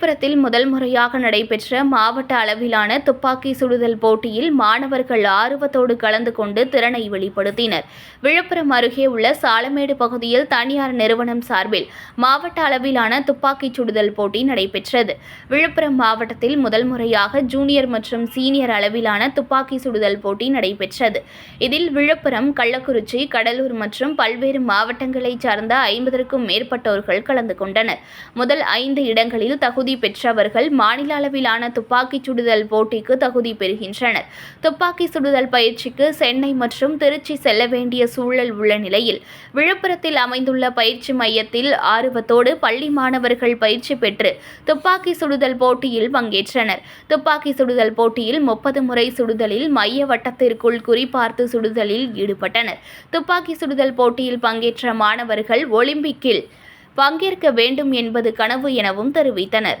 விழுப்புரத்தில் முதல் முறையாக நடைபெற்ற மாவட்ட அளவிலான துப்பாக்கி சுடுதல் போட்டியில் மாணவர்கள் ஆர்வத்தோடு கலந்து கொண்டு திறனை வெளிப்படுத்தினர். விழுப்புரம் அருகே உள்ள சாலமேடு பகுதியில் தனியார் நிறுவனம் சார்பில் மாவட்ட அளவிலான துப்பாக்கி சுடுதல் போட்டி நடைபெற்றது. விழுப்புரம் மாவட்டத்தில் முதல் முறையாக ஜூனியர் மற்றும் சீனியர் அளவிலான துப்பாக்கி சுடுதல் போட்டி நடைபெற்றது. இதில் விழுப்புரம் கள்ளக்குறிச்சி கடலூர் மற்றும் பல்வேறு மாவட்டங்களைச் சார்ந்த ஐம்பதற்கும் மேற்பட்டோர்கள் கலந்து கொண்டனர். முதல் ஐந்து இடங்களில் தகுதி தகுதி பெற்றவர்கள் மாநில அளவிலான துப்பாக்கிச் சுடுதல் போட்டிக்கு தகுதி பெறுகின்றனர். துப்பாக்கி சுடுதல் பயிற்சிக்கு சென்னை மற்றும் திருச்சி செல்ல வேண்டிய சூழல் உள்ள நிலையில் விழுப்புரத்தில் அமைந்துள்ள பயிற்சி மையத்தில் ஆர்வத்தோடு பள்ளி மாணவர்கள் பயிற்சி பெற்று துப்பாக்கி சுடுதல் போட்டியில் பங்கேற்றனர். துப்பாக்கி சுடுதல் போட்டியில் முப்பது முறை சுடுதலில் மைய வட்டத்திற்குள் குறிபார்த்து சுடுதலில் ஈடுபட்டனர். துப்பாக்கி சுடுதல் போட்டியில் பங்கேற்ற மாணவர்கள் ஒலிம்பிக்கில் பங்கேற்க வேண்டும் என்பது கனவு எனவும் தெரிவித்தனர்.